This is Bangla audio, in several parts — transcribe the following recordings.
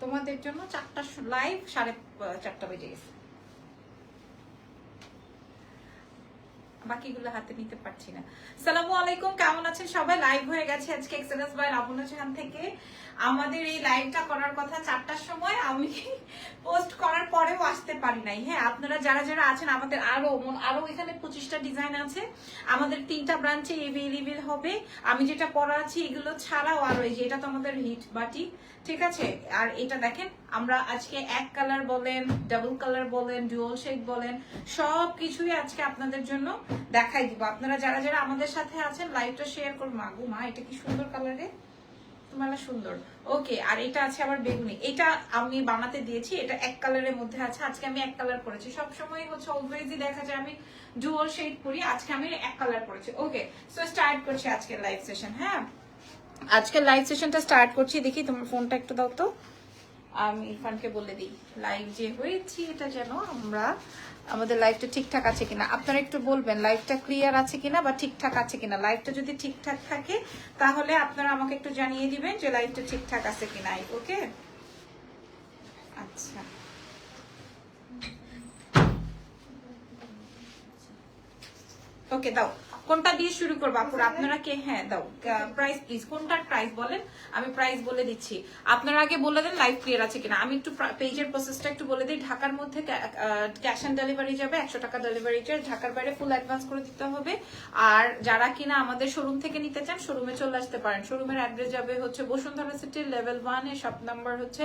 তোমাদের জন্য চারটা লাইভ সাড়ে চারটা বেজে গেছে। বাকিগুলো হাতে নিতে পারছি না। সালামু আলাইকুম, কেমন আছেন সবাই? লাইভ হয়ে গেছে আজকে এক্সেলেন্স বাই লাবণ্য জাহান থেকে। আমাদের এই লাইভটা করার কথা চারটার সময় আমি পোস্ট করার পরেও আসতে পারি নাই। হ্যাঁ আপনারা যারা যারা আছেন, আমাদের আরও আরও এখানে পঁচিশটা ডিজাইন আছে। আমাদের তিনটা ব্রাঞ্চে এভেলেবেল হবে। আমি যেটা পরা আছি, এগুলো ছাড়াও আরও এই যে, এটা তো আমাদের হিট বাটি। ঠিক আছে? আর এটা দেখেন, আমরা আজকে এক কালার বলেন ডাবল কালার বলেন ডুয়াল শেড বলেন সব কিছুই আজকে আপনাদের জন্য দেখাই দিব। আপনারা যারা যারা আমাদের সাথে আছেন লাইভটা শেয়ার করুন। মাগু মা, এটা কি সুন্দর কালারে সুন্দর। ওকে আর এটা আছে আবার বেগুনি। এটা আমি বানাতে দিয়েছি, এটা এক কালারের মধ্যে আছে। আজকে আমি এক কালার করেছি। সব সময় হচ্ছে অলওয়েজই দেখা যায়, আমি ডুয়াল শেড করি আজকে আমি এক কালার করেছি। ওকে সো স্টার্ট করছি আজকে লাইভ সেশন হ্যাঁ? আজকে লাইভ সেশনটা স্টার্ট করছি। দেখি তোমার ফোনটা একটু দাও তো। আমি ইরফানকে বলে দিই। লাইভ যে হয়েছি, এটা যেন আমরা, আমাদের লাইভটা ঠিকঠাক আছে কিনা। আপনারা একটু বলবেন লাইভটা ক্লিয়ার আছে কিনা বা ঠিকঠাক আছে কিনা? লাইভটা যদি ঠিকঠাক থাকে, তাহলে আপনারা আমাকে একটু জানিয়ে দিবেন যে লাইভটা ঠিকঠাক আছে কিনা, ওকে? আচ্ছা। ওকে, দাও। কোনটা দিয়ে শুরু করব? আপুরা আপনারা কে হ্যাঁ দাও। প্রাইস প্লিজ কোনটার প্রাইস বলেন? আমি প্রাইস বলে দিচ্ছি। আপনারা আগে বলে দেন লাইভ ক্লিয়ার আছে কিনা। আমি একটু পেজের প্রসেসটা একটু বলে দিই। ঢাকার মধ্যে ক্যাশ অন ডেলিভারি যাবে, একশো টাকা ডেলিভারি চার্জ ঢাকার বাইরে ফুল অ্যাডভান্স করে দিতে হবে। আর যারা কিনা আমাদের শোরুম থেকে নিতে চান শোরুমে চলে আসতে পারেন। শোরুমের অ্যাড্রেস যাবে হচ্ছে বসুন্ধরা সিটির লেভেল ওয়ানের শপ নাম্বার হচ্ছে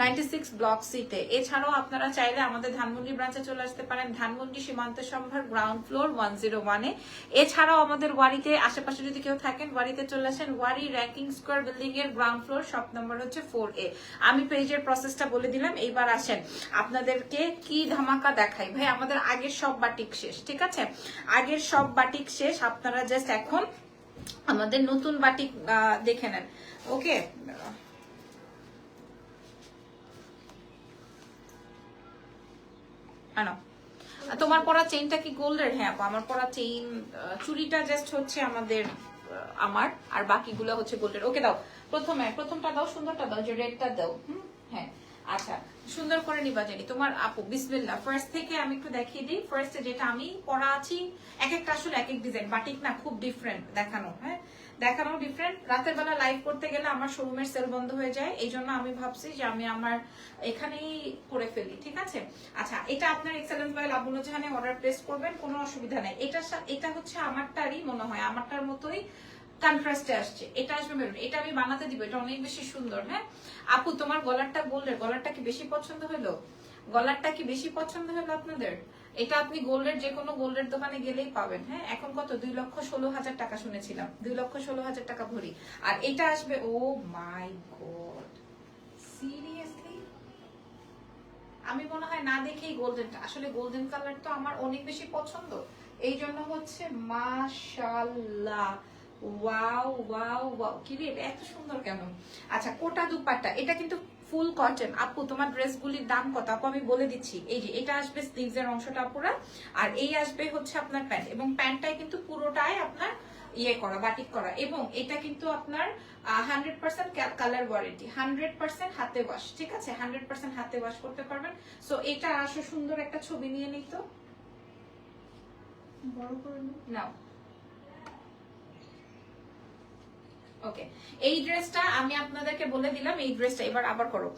নাইনটি সিক্স ব্লক সিতে এছাড়াও আপনারা চাইলে আমাদের ধানমন্ডি ব্রাঞ্চে চলে আসতে পারেন। ধানমন্ডি সীমান্ত সম্ভার গ্রাউন্ড ফ্লোর ওয়ান জিরো ওয়ানে এছাড়াও আমাদের ওয়ারিতে আশেপাশে যদি কেউ থাকেন, ওয়ারিতে চলে আসেন, ওয়ারি র্যাঙ্কিং স্কোয়ার বিল্ডিং এর গ্রাউন্ড ফ্লোর শপ নাম্বার হচ্ছে ফোর এ আমি পেজের প্রসেসটা বলে দিলাম, এইবার আসেন। আপনাদেরকে কি ধামাকা দেখাই? ভাই, আমাদের আগের সব বাটিক শেষ, ঠিক আছে? আগের সব বাটিক শেষ, আপনারা জাস্ট এখন আমাদের নতুন বাটিক দেখে নেন। ওকে আনো। তোমার পরা চেইনটা কি গোল্ডের? হ্যাঁ আপু, আমার পরা চেইন চুড়িটা জাস্ট হচ্ছে আমাদের আমার আর বাকিগুলো হচ্ছে গোল্ডের। ওকে দাও প্রথমে প্রথমটা দাও সুন্দরটা দাও যে রেডটা দাও হুম? হ্যাঁ আচ্ছা সুন্দর করে নিবা জানি। তোমার আপু বিসমিল্লাহ ফার্স্ট থেকে আমি একটু দেখিয়ে দিই। ফার্স্টে যেটা আমি পরা আছি এক একটা আসলে এক এক ডিজাইন বাটিক না খুব ডিফারেন্ট দেখানো হ্যাঁ? দেখানো ডিফারেন্ট রাতের বেলা লাইভ করতে গেলে আমার শোরুমের সেল বন্ধ হয়ে যায়। এই জন্য আমি ভাবছি যে আমি আমার এখানেই করে ফেলি, ঠিক আছে? আচ্ছা এটা আপনার এক্সেলেন্স বাই লাবুল জাহানে অর্ডার প্লেস করবেন, কোনো অসুবিধা নেই। এটা এটা হচ্ছে আমারটারই মনে হয়, আমারটার মতোই আসছে। এটা আসবে এটা আমি বানাতে দিব, এটা অনেক বেশি সুন্দর হ্যাঁ? আপু, তোমার গলারটা বললে, গলারটা কি বেশি পছন্দ হলো? গলারটা কি বেশি পছন্দ হলো আপনাদের? এটা আপনি গোল্ডের যে কোনো গোল্ডের দোকানে গেলেই পাবেন হ্যাঁ? এখন কত? দুই লক্ষ ষোলো হাজার টাকা শুনেছিলাম। দুই লক্ষ ষোলো হাজার টাকা ভরি। আর এটা আসবে, ও মাই গড, সিরিয়াসলি? আমি মনে হয় না দেখেই গোল্ডেনটা আসলে গোল্ডেন কালার তো আমার অনেক বেশি পছন্দ। এই জন্য হচ্ছে মাশাল্লাহ ওয়াও ওয়াও ওয়াও। কি রে, এত সুন্দর কেন? আচ্ছা কোটা দুপাট্টা। এটা কিন্তু ফুল কটন আপু তোমার ড্রেসগুলির দাম কত? আপু আমি বলে দিচ্ছি। এই যে এটা আসবে স্লিভস এর অংশটা পুরা। আর এই আসবে হচ্ছে আপনার প্যান্ট এবং প্যান্টটাই কিন্তু পুরোটাই আপনার ইয়ে করা বাটিক করা। এবং এটা কিন্তু আপনার hundred percent colour warranty hundred percent হাতে ওয়াশ ঠিক আছে? হান্ড্রেড পার্সেন্ট হাতে ওয়াশ করতে পারবেন। সো এটা আসো সুন্দর একটা ছবি নিয়ে নিই তো। বড় করে নাও। এই ড্রেসটা আমি আপনাদেরকে বলে দিলাম, এই ড্রেসটা এবার আবার করো।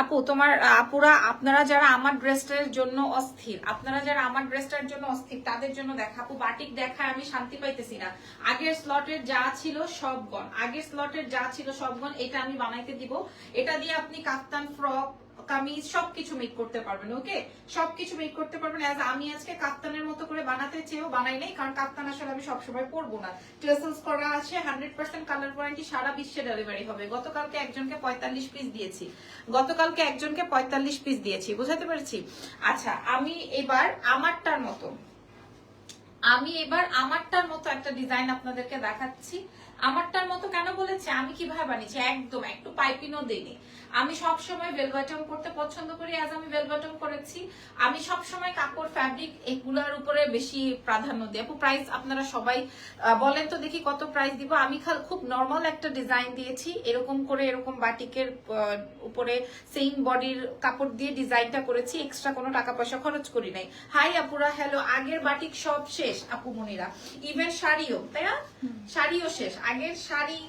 আপু, তোমার, আপুরা, আপনারা যারা আমার ড্রেসটার জন্য অস্থির, আপনারা যারা আমার ড্রেসটার জন্য অস্থির, তাদের জন্য দেখা। আপু, বাটিক দেখায় আমি শান্তি পাইতেছি না। আগের স্লটের যা ছিল সব গন আগের স্লটের যা ছিল সব গন এটা আমি বানাইতে দিব। এটা দিয়ে আপনি কাপ্তান ফ্রক কামিজ সবকিছু মেক করতে পারবেন ওকে সবকিছু মেক করতে পারবেন। আমি আজকে কাপ্তানের মতো করে বানাতে চেয়েও বানাই নাই, কারণ কাপ্তান আসলে আমি সবসময় পরবো না। টেসেলস করা আছে হান্ড্রেড পার্সেন্ট কালার ওয়ারেন্টি সারা বিশ্বে ডেলিভারি হবে। গতকালকে একজনকে পঁয়তাল্লিশ পিস দিয়েছি। গতকালকে একজনকে পঁয়তাল্লিশ পিস দিয়েছি, বুঝাতে পেরেছি? আচ্ছা আমি এবার আমারটার মতো, আমি এবার আমারটার মতো একটা ডিজাইন আপনাদেরকে দেখাচ্ছি। আমারটার মতো কেন বলেছে? আমি কীভাবে বানিয়েছি? একদম একটু পাইপিনও দিইনি। আমি সব সময় ভেলভেটম করতে পছন্দ করি আজ আমি ভেলভেটম করেছি। আমি সব সময় কাপড় ফ্যাব্রিক এগুলোর উপরে বেশি প্রাধান্য দিই। আপু প্রাইস আপনারা সবাই বলেন তো দেখি কত প্রাইস দিব। আমি খাল- খুব নর্মাল একটা ডিজাইন দিয়েছি। এরকম করে এরকম বাটিকের উপরে সেম বডির কাপড় দিয়ে ডিজাইনটা করেছি। এক্সট্রা কোনো টাকা পয়সা খরচ করি নাই। হাই আপুরা হ্যালো আগের বাটিক সব শেষ আপু মনিরা। ইভেন শাড়িও তাই না? শাড়িও শেষ। আগের শাড়ি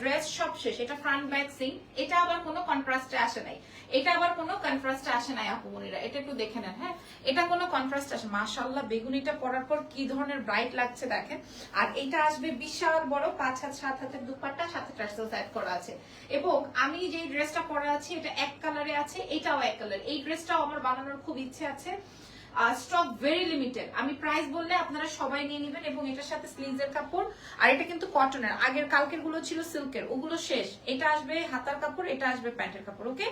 ড্রেস সব শেষ, এটা ফ্রন্ট ব্যাক সেম এটা আবার কোনো কন্ট্রাস্টে আসে নাই। এটা আবার কোনো কন্ট্রাস্টে আসে নাই, আপু মনিরা এটা একটু দেখে নেন হ্যাঁ? এটা কোনো কন্ট্রাস্ট আসে, মাশাআল্লাহ, বেগুনিটা পরার পর কি ধরনের ব্রাইট লাগছে দেখেন। আর এটা আসবে বিশাল বড় পাঁচ হাত, সাত হাতের দুপাট্টা, সাথে টার্সেল সেট করা আছে। এবং আমি যে ড্রেসটা পরা আছি, এটা এক কালারে আছে, এটাও এক কালার এই ড্রেসটাও আমার বানানোর খুব ইচ্ছে আছে। স্টক ভেরি লিমিটেড আমি প্রাইস বললে আপনারা সবাই নিয়ে নেবেন এবং এটার সাথে স্লিভস এর কাপড়, আর এটা কিন্তু কটনের আগের কালকেরগুলো ছিল সিল্কের ওগুলো শেষ। এটা আসবে হাতার কাপড়, এটা আসবে প্যান্টের কাপড় ওকে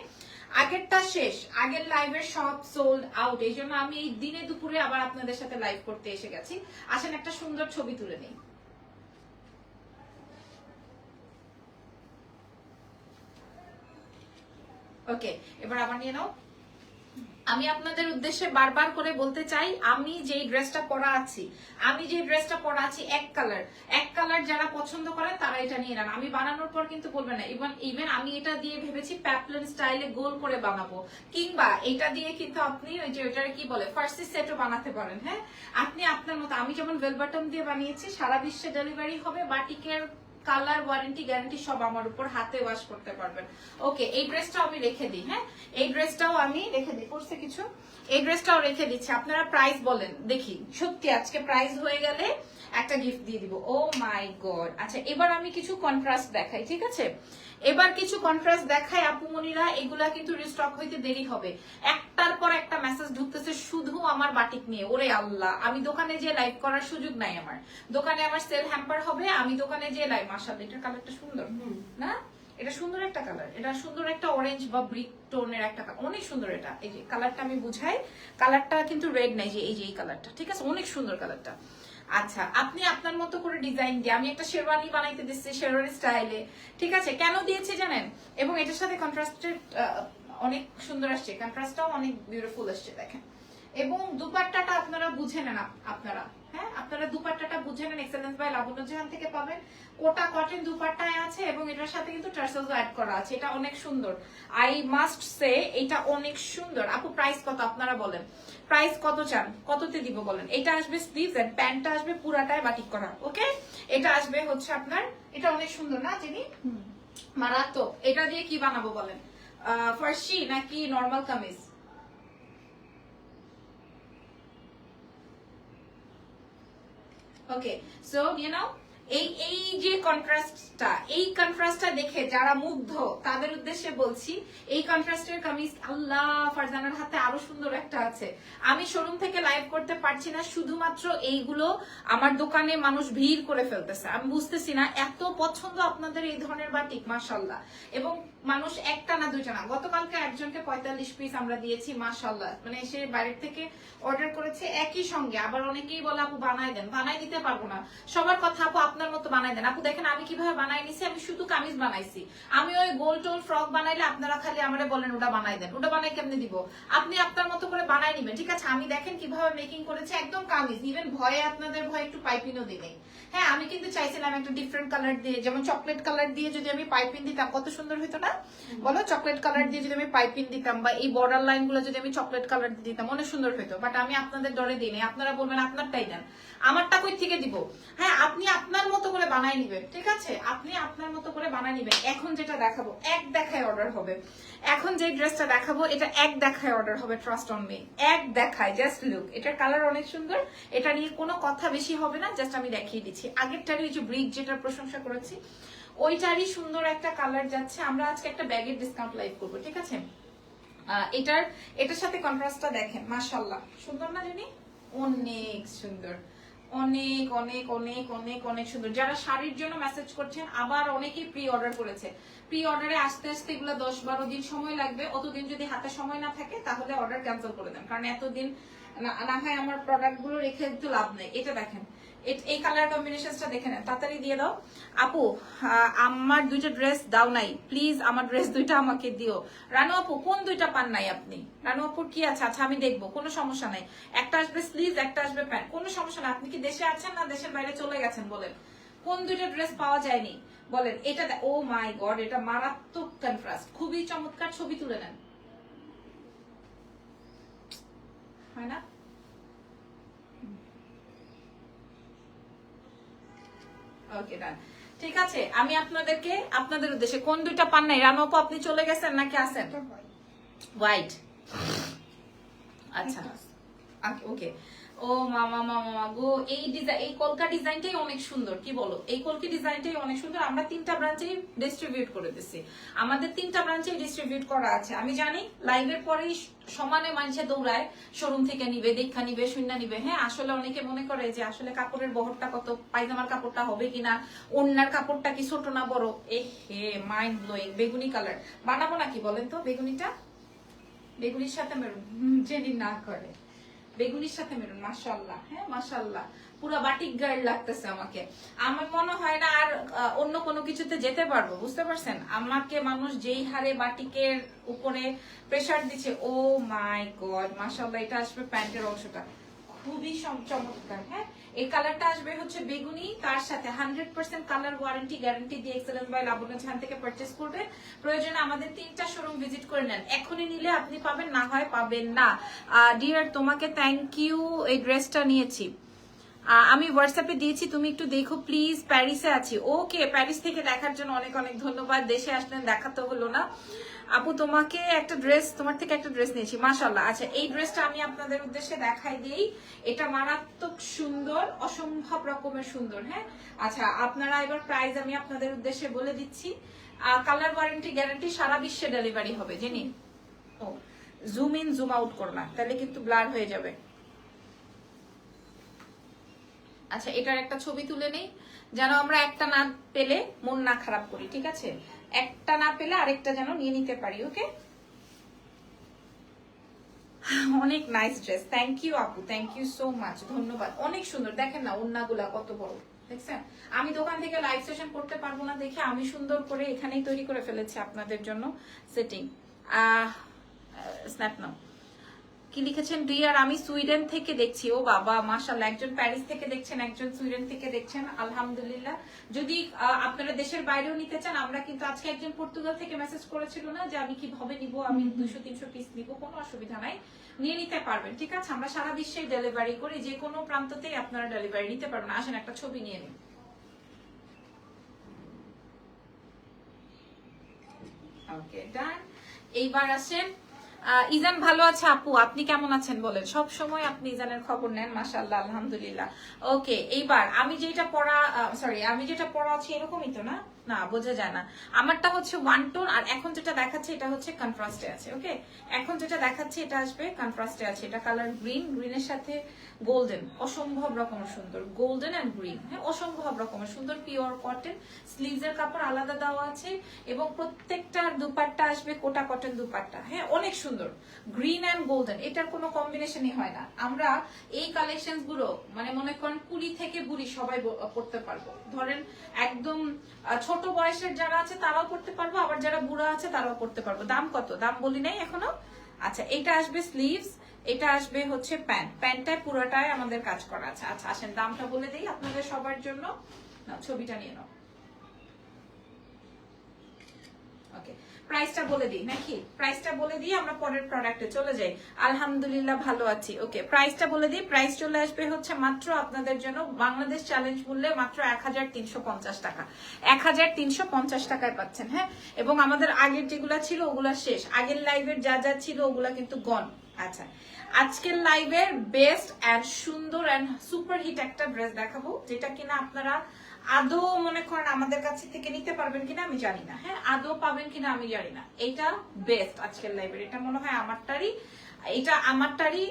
আগেরটা শেষ। আগের লাইভের সব সোল্ড আউট এই জন্য আমি এই দিনে দুপুরে আবার আপনাদের সাথে লাইভ করতে এসে গেছি। আসেন একটা সুন্দর ছবি তুলে নেই। ওকে এবার আবার নিয়ে নাও। আমি আপনাদের উদ্দেশ্যে বারবার করে বলতে চাই, আমি যেই ড্রেসটা পরা আছি, আমি যে ড্রেসটা পরা আছি এক কালার এক কালার যারা পছন্দ করেন তারা এটা নিয়ে নেন। আমি বানানোর পর কিন্তু বলবেন না ইভেন ইভেন আমি এটা দিয়ে ভেবেছি প্যাপলেন স্টাইলে গোল করে বানাবো। কিংবা এটা দিয়ে কিন্তু আপনি ওই যে ওটার কি বলে, ফার্সি সেটও বানাতে পারেন হ্যাঁ? আপনি আপনার মতো, আমি যেমন ভেলবাটন দিয়ে বানিয়েছি, সারা বিশ্বে ডেলিভারি হবে বাটিকের কালার, ওয়ারেন্টি, গ্যারান্টি সব আমার উপর হাতে ওয়াশ করতে পারবেন। ওকে, এই ড্রেসটাও আমি রেখে দিই হ্যাঁ? এই ড্রেসটাও আমি রেখে দিই পড়ছে কিছু। এই ড্রেসটাও রেখে দিচ্ছি। আপনারা প্রাইস বলেন, দেখি। সত্যি, আজকে প্রাইস হয়ে গেলে একটা গিফট দিয়ে দিব। ও মাই গড আচ্ছা এবার আমি কিছু কন্ট্রাস্ট দেখাই ঠিক আছে? এবার কিছু কন্ট্রাস্ট দেখাই আপুমনিরা এগুলা কিন্তু রিস্টক হইতে দেরি হবে। একটার পর একটা মেসেজ ঢুকতেছে শুধু আমার বাটিক নিয়ে। ওরে আল্লাহ আমি দোকানে যে লাইভ করার সুযোগ নাই আমার। দোকানে আমার সেল হ্যাম্পার হবে আমি দোকানে যে লাইভ মাসাল এটার কালারটা সুন্দর। না? এটা সুন্দর একটা কালার এটা সুন্দর একটা অরেঞ্জ বা ব্রিক টোনের একটা। অনেক সুন্দর এটা। এই যে কালারটা আমি বুঝাই কালারটা কিন্তু রেড নাই যে এই যে এই কালারটা ঠিক আছে? অনেক সুন্দর কালারটা আচ্ছা আপনি আপনার মতো করে ডিজাইন দিয়ে, আমি একটা শেরওয়ানি বানাইতে দিচ্ছি, শেরওয়ানি স্টাইলে ঠিক আছে, কেন দিয়েছি জানেন? এবং এটার সাথে কন্ট্রাস্টেড অনেক সুন্দর আসছে। কন্ট্রাস্টটাও অনেক বিউটিফুল আসছে, দেখেন। এবং দুপাট্টাটা আপনারা বুঝে নেন আপনারা। হ্যাঁ আপনারা দুপাট্টাটা বুঝে নেন এক্সেলেন্স বাই লাবণ্য জাহান থেকে পাবেন কোটা কটন দুপাট্টায় আছে এবং এটার সাথে কিন্তু টার্সেলস অ্যাড করা আছে এটা অনেক সুন্দর। আই মাস্ট সে এটা অনেক সুন্দর। আপু প্রাইস কত? আপনারা বলেন। প্রাইস কত চান? কততে দিব বলেন? এটা আসবে স্লিভস এন্ড প্যান্টটা আসবে পুরাটায় বাটিক করা ওকে এটা আসবে হচ্ছে আপনার এটা অনেক সুন্দর না যিনি মারাত্মক। এটা দিয়ে কি বানাবো বলেন? ফার্সি নাকি normal kameez? Okay so you now এই এই যে কন্ট্রাস্টটা এই কন্ট্রাস্টটা দেখে যারা মুগ্ধ, তাদের উদ্দেশ্যে বলছি, এই কন্ট্রাস্টের কামিজ আল্লাহ, ফারজানার হাতে আরও সুন্দর একটা আছে। আমি শোরুম থেকে লাইভ করতে পারছি না, শুধুমাত্র এইগুলো আমার দোকানে মানুষ ভিড় করে ফেলতেছে। আমি বুঝতেছি না, এত পছন্দ আপনাদের এই ধরনের বাটিক মাসাল্লাহ এবং মানুষ একটা না দুইটা না। গতকালকে একজনকে পঁয়তাল্লিশ পিস আমরা দিয়েছি মাশাল্লাহ মানে সে বাইরের থেকে অর্ডার করেছে একই সঙ্গে। আবার অনেকেই বলে, আপু বানাই দেন। বানাই দিতে পারব না। সবার কথা, আপু, আপনার মতো বানাই দেন। আপু, দেখেন, আমি কীভাবে বানাই নিছি? আমি শুধু কামিজ বানাইছি। আমি ওই গোল টোল ফ্রক বানাইলে আপনারা খালি আমারে বলেন, ওটা বানাই দেন। ওটা বানাই কেমনে দিব? আপনি আপনার মতো করে বানাই নিবেন। ঠিক আছে, আমি দেখেন কীভাবে মেকিং করেছে। একদম কামিজ। ইভেন ভয়ে আপনাদের ভয়ে একটু পাইপিনও দিই হ্যাঁ আমি কিন্তু চাইছিলাম একটা ডিফারেন্ট কালার দিয়ে, যেমন চকলেট কালার দিয়ে যদি আমি পাইপিন দিতাম, কত সুন্দর হতো না? বলো চকলেট কালার দিয়ে যদি আমি পাইপিং দিতাম বা এই বর্ডার লাইনগুলো যদি আমি চকলেট কালার দিয়ে দিতাম, অনেক সুন্দর হতো বাট আমি আপনাদের ডরে দিই আপনারা বলবেন আপনারটাই দেন। আমারটা কই থেকে দিব? হ্যাঁ আপনি আপনার মতো করে বানাই নিবেন, ঠিক আছে? আপনি আপনার মতো করে বানাই নিবেন। এখন যেটা দেখাবো, এক দেখায় অর্ডার হবে। এখন যে ড্রেসটা দেখাবো, এটা এক দেখায় অর্ডার হবে ট্রাস্ট অন মি এক দেখায় জাস্ট লুক এটার কালার অনেক সুন্দর। এটা নিয়ে কোনো কথা বেশি হবে না জাস্ট আমি দেখিয়ে দিচ্ছি। আগেরটারই ওই যে ব্রিক যেটার প্রশংসা করেছি ওইটারই সুন্দর একটা কালার যাচ্ছে। আমরা আজকে একটা ব্যাগের ডিসকাউন্ট লাইভ করব, ঠিক আছে? এটার এটার সাথে কন্ট্রাস্টটা দেখেন মাশাল্লাহ সুন্দর না জানি? অনেক সুন্দর। অনেক অনেক অনেক অনেক অনেক সুন্দর। যারা শাড়ির জন্য মেসেজ করছেন, আবার অনেকেই প্রি অর্ডার করেছে। প্রি অর্ডারে আসতে আসতে এগুলো দশ বারো দিন সময় লাগবে। অতদিন যদি হাতে সময় না থাকে, তাহলে অর্ডার ক্যান্সেল করে দেন। কারণ এতদিন না হয় আমার প্রোডাক্টগুলো রেখে তো লাভ নেই। এটা দেখেন এই কালার কম্বিনেশনটা দেখে নেন, তাড়াতাড়ি দিয়ে দাও। আপু আমার দুইটা ড্রেস দাও নাই। প্লিজ আমার ড্রেস দুইটা আমাকে দিও। রানু আপু, কোন দুইটা পান নাই আপনি? রানু আপুর কি আছে? আচ্ছা আমি দেখব, কোনো সমস্যা নাই। একটা আসবে স্লিভ একটা আসবে প্যান্ট কোনো সমস্যা নাই, আপনি কি দেশে আছেন না দেশের বাইরে চলে গেছেন বলেন। কোন দুইটা ড্রেস পাওয়া যায়নি? বলেন, এটা ও মাই গড এটা মারাত্মক কন্ট্রাস্ট খুবই চমৎকার ছবি তুলে নেন। হয় না? ওকে ডান ঠিক আছে আমি আপনাদেরকে আপনাদের উদ্দেশ্যে কোন দুইটা পান নাই? রানু আপু আপনি চলে গেছেন নাকি আছেন? হোয়াইট আচ্ছা। ওকে ও মামা মামা গো, এই ডিজাইন এই কলকা ডিজাইনটাই অনেক সুন্দর, কি বলো? এই কলকি ডিজাইনটাই অনেক সুন্দর, আমরা তিনটা ব্রাঞ্চেই ডিস্ট্রিবিউট করে দিচ্ছি আমাদের তিনটা ব্রাঞ্চেই ডিস্ট্রিবিউট করা আছে। আমি জানি লাইভের পরেই সমানে মানুষে দৌড়ায় শোরুম থেকে নিবে, দেখা নিবে শূন্য নিবে। হ্যাঁ আসলে অনেকে মনে করে যে আসলে কাপড়ের বহরটা কত, পায়জামার কাপড়টা হবে কিনা অন্যার কাপড়টা কি ছোট না বড়? এ হে মাইন্ড ব্লোয়িং বেগুনি কালার বানাবো নাকি বলেন তো বেগুনিটা? বেগুনির সাথে মেরুন জেনি না করে। বেগুনির সাথে মেরুন মাসাল্লাহ হ্যাঁ মাসাল্লাহ পুরো বাটিক গার্ড লাগতেছে আমাকে। আমার মনে হয় না আর অন্য কোনো কিছুতে যেতে পারব, বুঝতে পারছেন? আমাকে মানুষ যেই হারে বাটিকের উপরে প্রেশার দিচ্ছে ও মাই গড মাসাল্লাহ এটা আসবে প্যান্টের অংশটা। খুবই চমৎকার হ্যাঁ? এই কালারটা আসবে হচ্ছে বেগুনি, তার সাথে hundred percent colour warranty guarantee দিয়ে এক্সেলেন্স বাই লাবণ্য ঝান থেকে পারচেস করবেন প্রয়োজনে আমাদের তিনটা শোরুম ভিজিট করে নেন। এখনই নিলে আপনি পাবেন, না হয় পাবেন না। ডিয়ার তোমাকে থ্যাংক ইউ এই ড্রেসটা নিয়েছি। আমি হোয়াটসঅ্যাপে দিয়েছি, তুমি একটু দেখো প্লিজ প্যারিসে আছি। ওকে প্যারিস থেকে দেখার জন্য অনেক অনেক ধন্যবাদ। দেশে আসলেন দেখাতে হলো না। আপু, তোমাকে একটা ড্রেস তোমার থেকে একটা ড্রেস নিয়েছি মাশাল্লাহ আচ্ছা এই ড্রেসটা আমি আপনাদের উদ্দেশ্যে দেখাই দিই। এটা মারাত্মক সুন্দর, অসম্ভব রকমের সুন্দর হ্যাঁ? আচ্ছা আপনারা এবার প্রাইস আমি আপনাদের উদ্দেশ্যে বলে দিচ্ছি। কালার ওয়ারেন্টি গ্যারান্টি সারা বিশ্বে ডেলিভারি হবে, জেনি। ও জুম ইন জুম আউট করো না তাহলে কিন্তু ব্লার হয়ে যাবে। আচ্ছা এটার একটা ছবি তুলে নেই। যেন আমরা একটা না পেলে মন না খারাপ করি, ঠিক আছে? একটা না পেলে আরেকটা যেন নিয়ে নিতে পারি, ওকে? অনেক নাইস ড্রেস থ্যাংক ইউ আপু। থ্যাংক ইউ সো মাচ ধন্যবাদ। অনেক সুন্দর। দেখেন না ওন্নাগুলা কত বড়। দেখছেন? আমি দোকান থেকে লাইভ সেশন করতে পারব না দেখে আমি সুন্দর করে এখানেই তৈরি করে ফেলেছি আপনাদের জন্য সেটিং স্ন্যাপ নাও। কি লিখেছেন? ডিয়ার আমি সুইডেন থেকে দেখছি। ও বাবা মাশাল্লাহ একজন প্যারিস থেকে দেখছেন একজন সুইডেন থেকে দেখছেন আলহামদুলিল্লাহ। যদি আপনারা দেশের বাইরেও নিতে চান আমরা কিন্তু আজকে একজন পর্তুগাল থেকে মেসেজ করেছিল না যে আমি কীভাবে নিব? আমি দুশো তিনশো পিস নিব কোনো অসুবিধা নাই। নিয়ে নিতে পারবেন ঠিক আছে? আমরা সারা বিশ্বে ডেলিভারি করি যে কোনো প্রান্ততেই আপনারা ডেলিভারি নিতে পারবেন। আসেন একটা ছবি নিয়ে নিন ওকে ডান এইবার আসেন ইজান ভালো আছে আপু? আপনি কেমন আছেন বলেন? সব সময় আপনি ইজানের খবর নেন মাসাল্লাহ আলহামদুলিল্লাহ। ওকে এইবার আমি যেটা পড়া সরি আমি যেটা পড়া আছি এরকমই তো না? না বোঝা যায় না। আমারটা হচ্ছে ওয়ান টোন আর এখন যেটা দেখাচ্ছে এটা হচ্ছে কনট্রাস্টে আছে ওকে এখন যেটা দেখাচ্ছে এটা আসবে কনট্রাস্টে আছে। এটা কালার গ্রিন গ্রিনের সাথে গোল্ডেন অসম্ভব রকমের সুন্দর। গোল্ডেন এন্ড গ্রিন হ্যাঁ অসম্ভব রকমের সুন্দর পিওর কটন স্লিভসের কাপড় আলাদা দেওয়া আছে এবং প্রত্যেকটা দুপাট্টা আসবে কোটা কটন দুপাট্টা হ্যাঁ অনেক সুন্দর। গ্রিন এন্ড গোল্ডেন এটার কোনো কম্বিনেশনই হয় না। আমরা এই কালেকশনগুলো মানে মনে করেন কুড়ি থেকে বুড়ি সবাই পড়তে পারব। ধরেন একদম আহ, ছোট বয়সের যারা আছে তারাও পড়তে পারব, আবার যারা বুড়া আছে তারাও পড়তে পারব। দাম কত? দাম বলি নাই এখনও? আচ্ছা এটা আসবে স্লিভস এটা আসবে হচ্ছে প্যান্ট প্যান্টটায় পুরোটাই আমাদের কাজ করা আছে। আচ্ছা আসেন, দামটা বলে দিই আপনাদের সবার জন্য। ছবিটা নিয়ে নাও। ওকে প্রাইসটা বলে দিই, নাকি? প্রাইসটা বলে দিই আমরা পরের প্রোডাক্টে চলে যাই। আলহামদুলিল্লাহ, ভালো আছি। ওকে প্রাইসটা বলে দিই প্রাইস চলে আসবে হচ্ছে মাত্র আপনাদের জন্য বাংলাদেশ চ্যালেঞ্জ মূল্যে মাত্র এক হাজার তিনশো পঞ্চাশ টাকা। এক হাজার তিনশো পঞ্চাশ টাকায় পাচ্ছেন হ্যাঁ? এবং আমাদের আগের যেগুলা ছিল, ওগুলা শেষ। আগের লাইভের যা যা ছিল, ওগুলা কিন্তু গন আচ্ছা আজকের লাইভের বেস্ট অ্যান্ড সুন্দর অ্যান্ড সুপার হিট একটা ড্রেস দেখাবো, যেটা কিনা আপনারা আদৌ মনে করেন আমাদের কাছে থেকে নিতে পারবেন কিনা আমি জানি না। হ্যাঁ আদৌ পাবেন কিনা আমি জানি না। এটা বেস্ট আজকের লাইভের এটা মনে হয় আমারটারই, এটা আমারটারই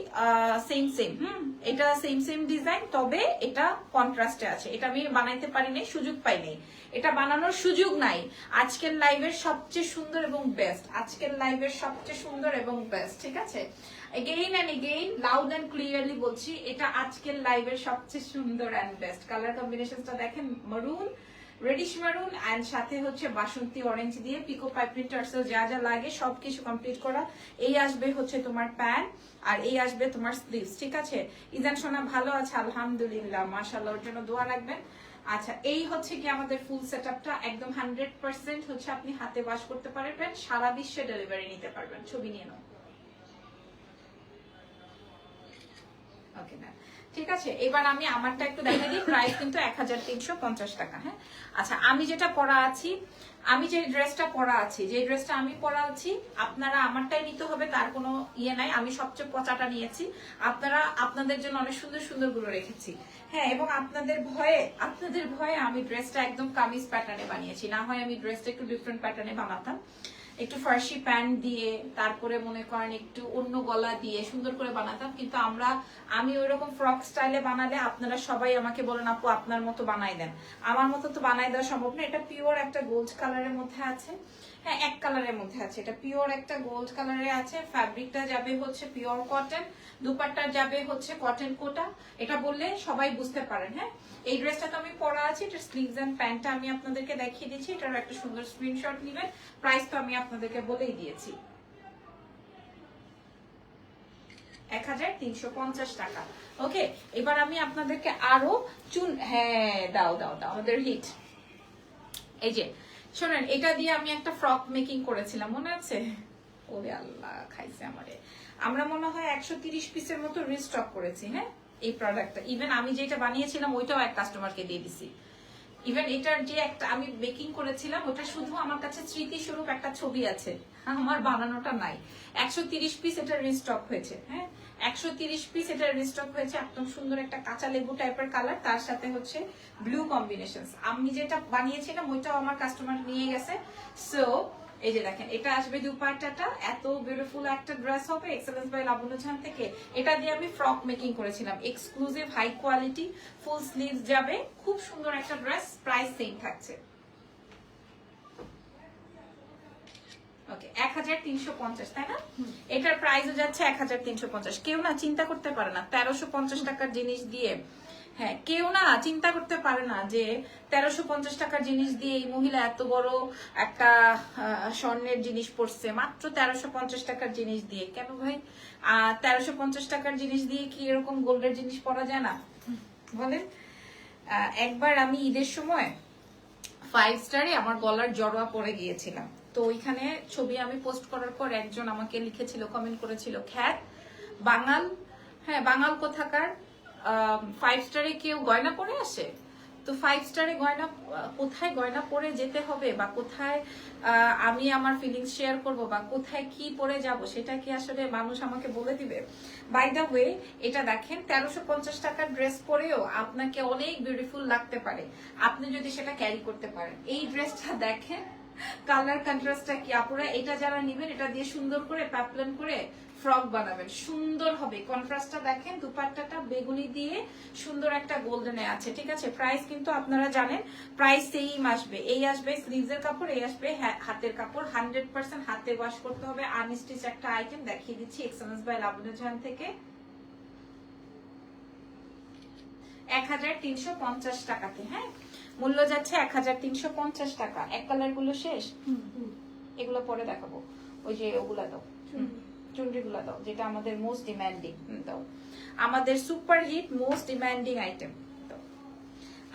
সেম সেম হুম? এটা সেম সেম ডিজাইন তবে এটা কন্ট্রাস্টে আছে। এটা আমি বানাইতে পারি নাই, সুযোগ পাই নাই। এটা বানানোর সুযোগ নাই। আজকের লাইভের সবচেয়ে সুন্দর এবং বেস্ট আজকের লাইভের সবচেয়ে সুন্দর এবং বেস্ট ঠিক আছে? Again and again loud and clearly বলছি, এটা আজকের লাইভের সবচেয়ে সুন্দর অ্যান্ড বেস্ট কালার কম্বিনেশনটা দেখেন মারুন রেডিশ মারুন অ্যান্ড সাথে হচ্ছে বাসন্তী অরেঞ্জ দিয়ে পিকো পাইপ্রিন্ট টার্সেল যা যা লাগে, সবকিছু কমপ্লিট করা। এই আসবে হচ্ছে তোমার প্যান্ট আর এই আসবে তোমার স্লিভস ঠিক আছে? ইদান সোনা ভালো আছে, আলহামদুলিল্লাহ, মাশাআল্লাহ, ওর জন্য দোয়া রাখবেন। আচ্ছা এই হচ্ছে কি আমাদের ফুল সেটআপটা একদম হান্ড্রেড পার্সেন্ট হচ্ছে আপনি হাতে বাস করতে পারবেন, সারা বিশ্বে ডেলিভারি নিতে পারবেন, ছবি নিয়ে নাও। ঠিক আছে, এবার আমি আমারটা একটু দেখাই দিই। প্রাইস কিন্তু এক হাজার তিনশো পঞ্চাশ টাকা হ্যাঁ? আচ্ছা আমি যেটা পরা আছি, আমি যে ড্রেসটা পরা আছি, যে ড্রেসটা আমি পরা আছি, আপনারা আমারটাই নিতে হবে, তার কোনো ইয়ে নাই। আমি সবচেয়ে পচাটা নিয়েছি। আপনারা, আপনাদের জন্য অনেক সুন্দর সুন্দরগুলো রেখেছি। হ্যাঁ এবং আপনাদের ভয়ে আপনাদের ভয়ে আমি ড্রেসটা একদম কামিজ প্যাটার্নে বানিয়েছি। না হয় আমি ড্রেসটা একটু ডিফারেন্ট প্যাটার্নে বানাতাম। একটু ফার্সি প্যান্ট দিয়ে, তারপরে মনে করেন একটু অন্য গলা দিয়ে সুন্দর করে বানাতাম। কিন্তু আমরা, আমি ওই রকম ফ্রক স্টাইলে বানালে আপনারা সবাই আমাকে বলেন, আপু, আপনার মতো বানাই দেন। আমার মতো তো বানাই দেওয়া সম্ভব না। এটা পিওর একটা গোল্ড কালারের মধ্যে আছে। হ্যাঁ এক কালারের মধ্যে আছে। এটা পিওর একটা গোল্ড কালারে আছে। ফ্যাব্রিকটা যাবে হচ্ছে পিওর কটন। দুপাট্টা যাবে হচ্ছে কটন কোটা। এটা বললে সবাই বুঝতে পারেন হ্যাঁ? এই ড্রেসটা তো আমি পরা আছি, এটা স্লিভস এন্ড প্যান্টটা আমি আপনাদেরকে দেখিয়ে দিচ্ছি। এটার একটা সুন্দর স্ক্রিনশট নেবেন। প্রাইস তো আমি আপনাদেরকে বলেই দিয়েছি। এক হাজার তিনশো পঞ্চাশ টাকা। ওকে, এবার আমি আপনাদেরকে আরও চুন হ্যাঁ দাও দাও দাও, আমাদের হিট এই যে, শোনেন, এটা দিয়ে আমি একটা ফ্রক মেকিং করেছিলাম, মনে আছে? ওরে আল্লাহ, খাইছে আমারে। আমরা মনে হয় একশো তিরিশ পিসের মতো রিস্টক করেছি হ্যাঁ? এই প্রোডাক্টটা ইভেন আমি যেটা বানিয়েছিলাম, ওইটাও এক কাস্টমারকে দিয়ে দিছি। ইভেন এটার যে একটা, আমি বেকিং করেছিলাম, ওটা শুধু আমার কাছে স্মৃতিস্বরূপ একটা ছবি আছে। আমার বানানোটা নাই। একশো তিরিশ পিস এটা রিস্টক হয়েছে হ্যাঁ? একশো তিরিশ পিস এটা রিস্টক হয়েছে, একদম সুন্দর একটা কাঁচা লেবু টাইপের কালার তার সাথে হচ্ছে ব্লু কম্বিনেশন আমি যেটা বানিয়েছিলাম, ওইটাও আমার কাস্টমার নিয়ে গেছে। সো এই যে দেখেন এটা আসবে দুপাট্টাটা। এত বিউটিফুল একটা ড্রেস হবে এক্সেলেন্স বাই লাবণ্য ঝান থেকে। এটা দিয়ে আমি ফ্রক মেকিং করেছিলাম। Exclusive high quality full sleeves যাবে। খুব সুন্দর একটা ড্রেস প্রাইস সেম থাকছে। ওকে এক হাজার তিনশো পঞ্চাশ তাই না? এটার প্রাইসও যাচ্ছে এক হাজার তিনশো পঞ্চাশ। কেউ না চিন্তা করতে পারে না তেরোশো পঞ্চাশ টাকার জিনিস দিয়ে হ্যাঁ কেউ না চিন্তা করতে পারে না যে তেরোশো পঞ্চাশ টাকার জিনিস দিয়ে এই মহিলা এত বড় একটা স্বর্ণের জিনিস পড়ছে মাত্র তেরোশো পঞ্চাশ টাকার জিনিস দিয়ে। কেন ভাই? তেরোশো পঞ্চাশ টাকার জিনিস দিয়ে কি এরকম গোল্ডের জিনিস পরা যায় না? বলেন। একবার আমি ঈদের সময় ফাইভ স্টারে আমার গলার জড়োয়া পড়ে গিয়েছিলাম। তো ওইখানে ছবি আমি পোস্ট করার পর একজন আমাকে লিখেছিল কমেন্ট করেছিল, খ্যাত, বাঙাল হ্যাঁ বাঙাল কোথাকার? ফাইভ স্টারে কেউ গয়না পরে আসে? তো ফাইভ স্টারে গয়না, কোথায় গয়না পরে যেতে হবে? বা কোথায় আমি আমার ফিলিংস শেয়ার করব? বা কোথায় কি পরে যাব? সেটা কি আসলে মানুষ আমাকে বলে দিবে? বাই দ্য ওয়ে এটা দেখেন, তেরোশো পঞ্চাশ টাকার ড্রেস পরেও আপনাকে অনেক বিউটিফুল লাগতে পারে। আপনি যদি সেটা ক্যারি করতে পারেন। এই ড্রেসটা দেখেন কালার কন্ট্রাস্টটা কি? আপুরা, এটা যারা নিবেন, এটা দিয়ে সুন্দর করে প্যাপলেন করে ফ্রক বানাবেন। সুন্দর হবে। কন্ট্রাস্টটা দেখেন দুপাট্টাটা বেগুনি দিয়ে সুন্দর একটা গোল্ডেনে আছে ঠিক আছে? প্রাইস কিন্তু আপনারা জানেন প্রাইস সেম আসবে। এই আসবে স্লিভসের কাপড় এই আসবে হাতের কাপড়। হান্ড্রেড পার্সেন্ট হাতে ওয়াশ করতে হবে। আনস্টিচ একটা আইটেম দেখিয়ে দিচ্ছি এক্সেলেন্স বাই লাবণ্য জাহান থেকে। এক হাজার তিনশো পঞ্চাশ টাকাতে হ্যাঁ? মূল্য যাচ্ছে এক হাজার তিনশো পঞ্চাশ টাকা। এক কালারগুলো শেষ? এগুলো পরে দেখাবো। ওই যে ওগুলা দাও। চুনরিগুলা দাও, যেটা আমাদের মোস্ট ডিমান্ডিং দাও। আমাদের super hit most demanding item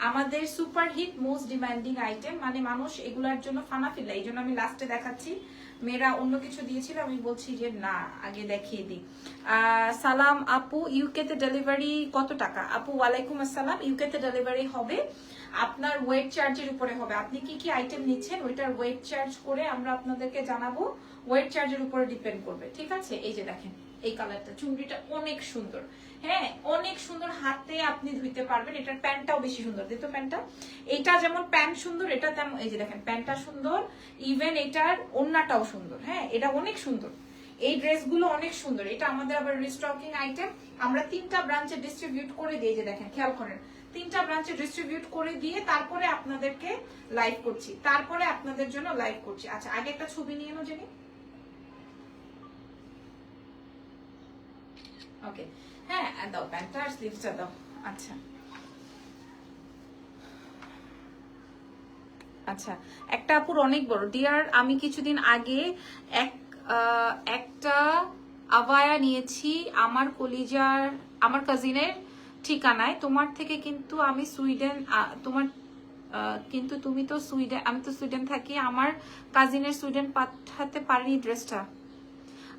আমাদের super hit most demanding item মানে মানুষ এগুলার জন্য ফানা ফিলা এই জন্য আমি লাস্টে দেখাচ্ছি। মেয়েরা অন্য কিছু দিয়েছিল, আমি বলছি যে না, আগে দেখিয়ে দিই। সালাম আপু ইউকেতে ডেলিভারি কত টাকা? আপু, ওয়ালাইকুম আসসালাম ইউকেতে ডেলিভারি হবে। আপনার ওয়েট চার্জের উপরে হবে। আপনি কি কি আইটেম নিচ্ছেন, ওইটার ওয়েট চার্জ করে আমরা আপনাদেরকে জানাব। ওয়েট চার্জের উপরে ডিপেন্ড করবে, ঠিক আছে? এই যে দেখেন, এই কালারটা চুনরিটা অনেক সুন্দর। হ্যাঁ অনেক সুন্দর হাতে আপনি ধুইতে পারবেন, এটার প্যান্টটাও বেশি সুন্দর, দেখতো প্যান্টটা? এটা যেমন প্যান্ট সুন্দর, এটা তেমন, এই যে দেখেন, প্যান্টটা সুন্দর ইভেন এটার ওন্নাটাও সুন্দর হ্যাঁ এটা অনেক সুন্দর। এই ড্রেসগুলো অনেক সুন্দর, এটা আমাদের আবার রিস্টকিং আইটেম আমরা তিনটা ব্রাঞ্চে ডিস্ট্রিবিউট করে দিয়ে যে দেখেন, খেয়াল করেন, তিনটা ব্রাঞ্চে ডিস্ট্রিবিউট করে দিয়ে তারপরে আপনাদেরকে লাইভ করছি, তারপরে আপনাদের জন্য লাইভ করছি। আচ্ছা আগে একটা ছবি নিয়ে নো জেনি। ওকে হ্যাঁ দাও প্যান্টটা আর স্লিভসটা দাও। আচ্ছা। আচ্ছা একটা আপুর অনেক বড়। ডিয়ার আমি কিছুদিন আগে এক একটা আবায়া নিয়েছি আমার কলিজার, আমার কাজিনের ঠিকানায়। তোমার থেকে কিন্তু আমি সুইডেন তোমার কিন্তু তুমি তো সুইডেন আমি তো সুইডেন থাকি। আমার কাজিনের সুইডেন পাঠাতে পারিনি ড্রেসটা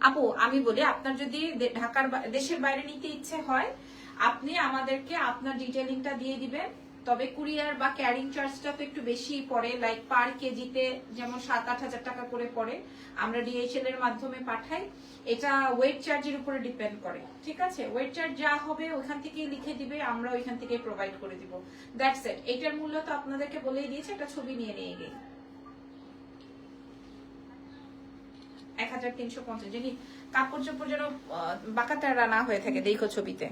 আপু, আমি বলি, আপনার যদি ঢাকার দেশের বাইরে নিতে ইচ্ছে হয়, আপনি আমাদেরকে আপনার ডিটেলিংটা দিয়ে দিবেন। তবে কুরিয়ার বা ক্যারিং চার্জটা তো একটু বেশি পড়ে লাইক পার কেজিতে যেমন সাত আট হাজার টাকা করে পড়ে, আমরা ডিএইচএল এর মাধ্যমে পাঠাই। এটা ওয়েট চার্জের উপরে ডিপেন্ড করে, ঠিক আছে? ওয়েট চার্জ যা হবে ওখান থেকেই লিখে দিবে, আমরা ওইখান থেকে প্রোভাইড করে দিব। দ্যাটস এট এটার মূল্য তো আপনাদেরকে বলেই দিয়েছে, একটা ছবি নিয়ে নিয়ে গিয়ে। এক হাজার তিনশো পঞ্চাশ যিনি কাপড় চোপড় যেন আহ, না হয়ে থাকে দেখো ছবিতে।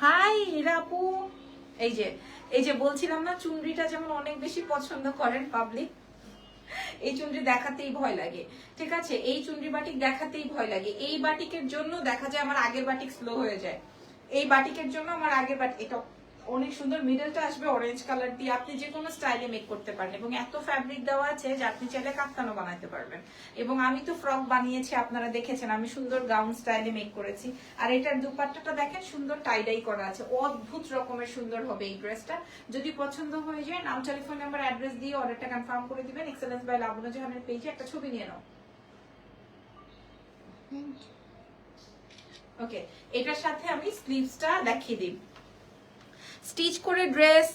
হাই এরা আপু এই যে এই যে বলছিলাম না চুনরিটা যেমন অনেক বেশি পছন্দ করেন পাবলিক এই চুনরি দেখাতেই ভয় লাগে। ঠিক আছে এই চুনরি বাটিক দেখাতেই ভয় লাগে। এই বাটিকের জন্য দেখা যায় আমার আগের বাটিক স্লো হয়ে যায়। এই বাটিকের জন্য আমার আগের বাটিক এটা অনেক সুন্দর মিডলটা আসবে অরেঞ্জ কালার দিয়ে আপনি যে কোনো স্টাইলে মেক করতে পারেন এবং এত ফ্যাব্রিক দেওয়া আছে যে আপনি চাইলে কাপ্তানো বানাতে পারবেন। এবং আমি তো ফ্রক বানিয়েছি আপনারা দেখেছেন আমি সুন্দর গাউন স্টাইলে মেক করেছি। আর এটার দুপাট্টাটা দেখেন সুন্দর টাইডাই করা আছে। অদ্ভুত রকমের সুন্দর হবে এই ড্রেসটা যদি পছন্দ হয়ে যায় নাম টেলিফোন নাম্বার অ্যাড্রেস দিয়ে অর্ডারটা কনফার্ম করে দিবেন। এক্সেলেন্স বাই লাবণ্য জাহানের পেজে একটা ছবি নিয়ে নাও। ওকে এটার সাথে আমি স্লিভসটা দেখিয়ে দিই। স্টিচ করে ড্রেস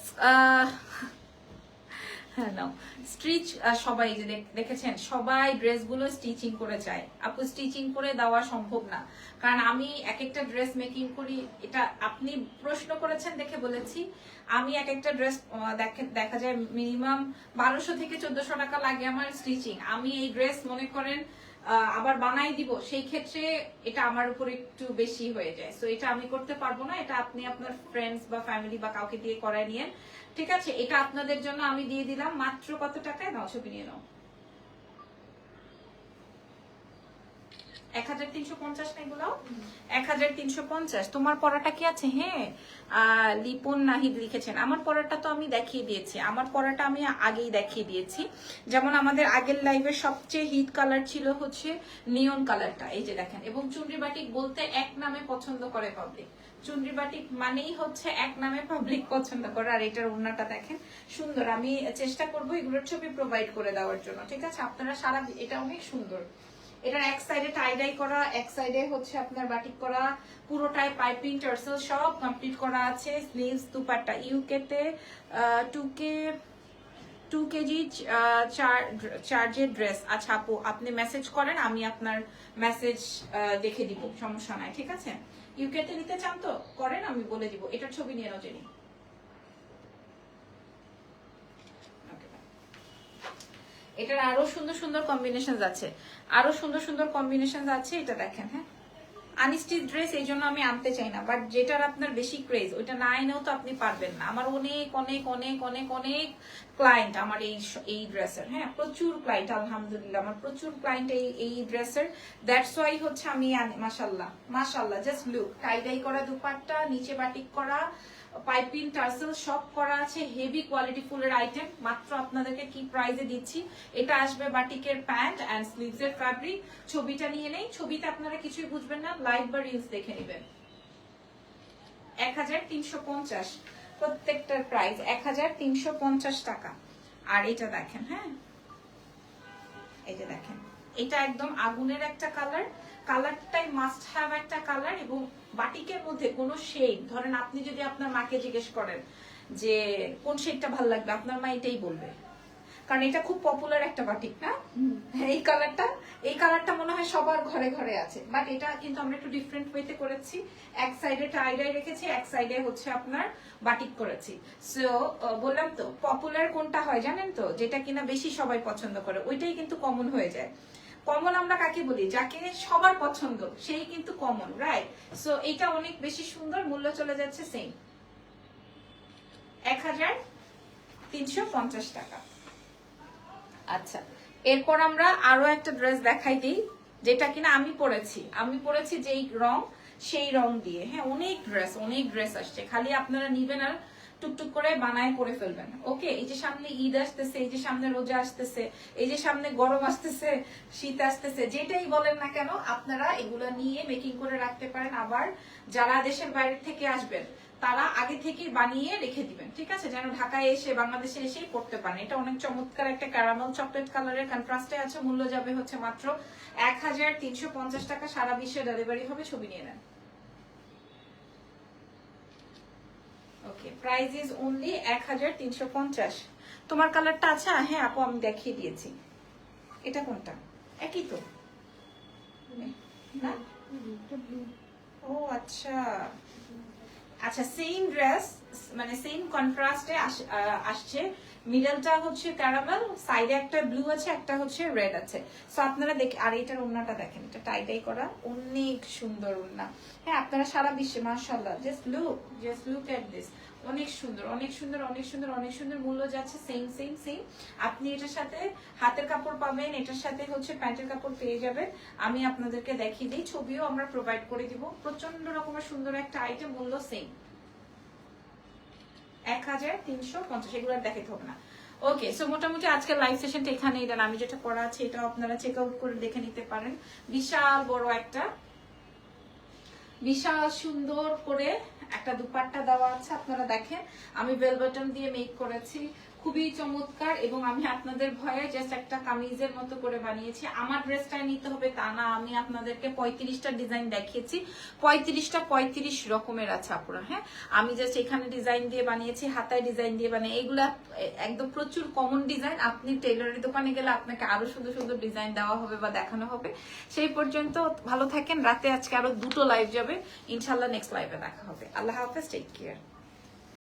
হ্যাঁ স্টিচ সবাই যে দেখ- দেখেছেন সবাই ড্রেসগুলো স্টিচিং করে চায়। আপু স্টিচিং করে দেওয়া সম্ভব না। কারণ আমি এক একটা ড্রেস মেকিং করি এটা আপনি প্রশ্ন করেছেন দেখে বলেছি। আমি এক একটা ড্রেস দেখা যায় মিনিমাম বারোশো থেকে চোদ্দশো টাকা লাগে আমার স্টিচিং। আমি এই ড্রেস মনে করেন আহ, আবার বানাই দিব, সেই ক্ষেত্রে এটা আমার উপর একটু বেশি হয়ে যায়। সো এটা আমি করতে পারব না, এটা আপনি আপনার ফ্রেন্ডস বা ফ্যামিলি বা কাউকে দিয়ে করায় নিয়েন। ঠিক আছে, এটা আপনাদের জন্য আমি দিয়ে দিলাম। মাত্র কত টাকায়? নাও ছবি নিয়ে নাও। এক হাজার তিনশো পঞ্চাশ না এগুলো এক হাজার তিনশো পঞ্চাশ। তোমার পড়াটা কি আছে? হ্যাঁ। লিপন নাহিদ লিখেছেন, আমার পড়াটা তো আমি দেখিয়ে দিয়েছি। আমার পড়াটা আমি আগেই দেখিয়ে দিয়েছি। যেমন আমাদের আগের লাইভের সবচেয়ে হিট কালার ছিল হচ্ছে নিয়ন কালারটা। এই যে দেখেন, এবং চুনরি বাটিক বলতে এক নামে পছন্দ করে পাবলিক চুনরি বাটিক মানেই হচ্ছে এক নামে পাবলিক পছন্দ করে। আর এটার ওড়নাটা দেখেন, সুন্দর। আমি চেষ্টা করব এগুলোর ছবি প্রোভাইড করে দেওয়ার জন্য। ঠিক আছে? আপনারা সারা, এটা অনেক সুন্দর। এটার এক সাইডে টাই ডাই করা, এক সাইডে হচ্ছে আপনার বাটিক করা, পুরোটাই পাইপিং টার্সেল সব কমপ্লিট করা আছে স্লিভস দুপাট্টা ইউকেতে টু কে টু কেজি চার্জের ড্রেস আচ্ছা আপু, আপনি মেসেজ করেন, আমি আপনার মেসেজ দেখে দিব, সমস্যা নাই, ঠিক আছে? ইউকেতে নিতে চান তো? করেন, আমি বলে দিব। এটার ছবি নিয়ে নাও জেনি এটার আরও সুন্দর সুন্দর কম্বিনেশন আছে। আরও সুন্দর সুন্দর কম্বিনেশন আছে, এটা দেখেন হ্যাঁ? আনস্টিচ ড্রেস এই জন্য আমি আনতে চাই না বাট যেটার আপনার বেশি ক্রেজ ওইটা না এনেও তো আপনি পারবেন না। আমার অনেক অনেক অনেক অনেক অনেক ক্লায়েন্ট আমার এই এই ড্রেসের হ্যাঁ? প্রচুর ক্লায়েন্ট আলহামদুলিল্লাহ, আমার প্রচুর ক্লায়েন্ট এই এই ড্রেসের দ্যাটস ওয়াই হচ্ছে আমি মাসাল্লাহ মাসাল্লাহ জাস্ট লুক টাই ডাই করা দুপাট্টা, নিচে বাটিক করা পাইপিং টার্সেল সব করা আছে হেভি কোয়ালিটি ফুলের আইটেম মাত্র আপনাদেরকে কি প্রাইজে দিচ্ছি? এটা আসবে বাটিকের প্যান্ট অ্যান্ড স্লিভস এর ফ্যাব্রিক ছবিটা নিয়ে নেই, ছবিতে আপনারা কিছুই বুঝবেন না লাইভ বা রিলস দেখে নেবেন। এক হাজার তিনশো পঞ্চাশ। প্রত্যেকটার প্রাইস এক হাজার তিনশো পঞ্চাশ টাকা। আর এটা দেখেন হ্যাঁ? এই যে দেখেন, এটা একদম আগুনের একটা কালার কালারটাই মাস্ট হ্যাভ একটা কালার এবং বাটিকের মধ্যে কোনো শেড ধরেন আপনি যদি আপনার মাকে জিজ্ঞেস করেন যে, কোন শেডটা ভালো লাগবে? আপনার মা এটাই বলবে। কারণ এটা খুব পপুলার একটা বাটিক না? এই কালারটা এই কালারটা মনে হয় সবার ঘরে ঘরে আছে। বাট এটা কিন্তু আমরা একটু ডিফারেন্ট ওয়েতে করেছি। এক সাইডে টাইডাই রেখেছি এক সাইডে হচ্ছে আপনার বাটিক করেছি। সো বললাম তো পপুলার কোনটা হয় জানেন তো? যেটা কিনা বেশি সবাই পছন্দ করে ওইটাই কিন্তু কমন হয়ে যায়। কমন আমরা কাকে বলি? যাকে সবার পছন্দ সেই কিন্তু কমন রাইট সো এটা অনেক বেশি সুন্দর মূল্য চলে যাচ্ছে সেম এক হাজার তিনশো পঞ্চাশ টাকা। আচ্ছা। এরপর আমরা আরও একটা ড্রেস দেখাই দিই, যেটা কিনা আমি পরেছি। আমি পরেছি যেই রং, সেই রং দিয়ে। হ্যাঁ অনেক ড্রেস অনেক ড্রেস আসছে। খালি আপনারা নিবেন আর টুকটুক করে বানায় পরে ফেলবেন। ওকে, এই যে সামনে ঈদ আসতেছে, এই যে সামনে রোজা আসতেছে, এই যে সামনে গরম আসতেছে, শীত আসতেছে, যেটাই বলেন না কেন, আপনারা এগুলো নিয়ে মেকিং করে রাখতে পারেন। আবার যারা দেশের বাইরে থেকে আসবেন তারা আগে থেকে বানিয়ে রেখে দিবেন ঠিক আছে? যেন ঢাকায় এসে বাংলাদেশে এসেই পড়তে পারেন। এটা অনেক চমৎকার একটা ক্যারামেল চকলেট কালারের কন্ট্রাস্টে আছে। মূল্য যাবে হচ্ছে মাত্র এক হাজার তিনশো পঞ্চাশ টাকা। সারা বিশ্বে ডেলিভারি হবে ছবি নিয়ে নেন। ওকে প্রাইস ইজ অনলি এক হাজার তিনশো পঞ্চাশ। তোমার কালারটা আছে? হ্যাঁ আপু আমি দেখিয়ে দিয়েছি। এটা কোনটা? একই তো? না? ও আচ্ছা। আচ্ছা সেম ড্রেস মানে সেম কন্ট্রাস্টে আসছে। মিডলটা হচ্ছে ক্যারামেল সাইডে একটা ব্লু আছে, একটা হচ্ছে রেড আছে। সো আপনারা দেখে, আর এটার ওন্নাটা দেখেন, এটা টাই টাই করা অনেক সুন্দর ওন্না হ্যাঁ আপনারা সারা বিশ্বে, মাশাআল্লাহ just look just look at this অনেক সুন্দর অনেক সুন্দর অনেক সুন্দর অনেক সুন্দর মূল্য যাচ্ছে সেম সেম সেম আপনি এটার সাথে হাতের কাপড় পাবেন, এটার সাথে হচ্ছে প্যান্টের কাপড় পেয়ে যাবেন। আমি আপনাদেরকে দেখিয়ে দিই, ছবিও আমরা প্রোভাইড করে দিব। প্রচণ্ড রকমের সুন্দর একটা আইটেম মূল্য সেম এক হাজার তিনশো পঞ্চাশ, এগুলো দেখাতে হবে না। ওকে সো মোটামুটি আজকের লাইভ সেশনটা এখানেই দেন। আমি যেটা করা আছে এটাও আপনারা চেক আউট করে দেখে নিতে পারেন। বিশাল বড় একটা, বিশাল সুন্দর করে একটা দুপাট্টা দেওয়া আছে আপনারা দেখেন। আমি বেল বাটন দিয়ে মেক করেছি। খুবই চমৎকার এবং আমি আপনাদের ভয়ে জাস্ট একটা কামিজের মতো করে বানিয়েছি। আমার ড্রেসটাই নিতে হবে তা না, আমি আপনাদেরকে পঁয়ত্রিশটা ডিজাইন দেখিয়েছি। পঁয়ত্রিশটা পঁয়ত্রিশ রকমের আছে আপুরা হ্যাঁ? আমি জাস্ট এখানে ডিজাইন দিয়ে বানিয়েছি, হাতায় ডিজাইন দিয়ে বানিয়ে এগুলা একদম প্রচুর কমন ডিজাইন আপনি টেলারের দোকানে গেলে আপনাকে আরও সুন্দর সুন্দর ডিজাইন দেওয়া হবে বা দেখানো হবে। সেই পর্যন্ত ভালো থাকেন। রাতে আজকে আরও দুটো লাইভ যাবে। ইনশাল্লাহ নেক্সট লাইভে দেখা হবে। আল্লাহ হাফেজ টেক কেয়ার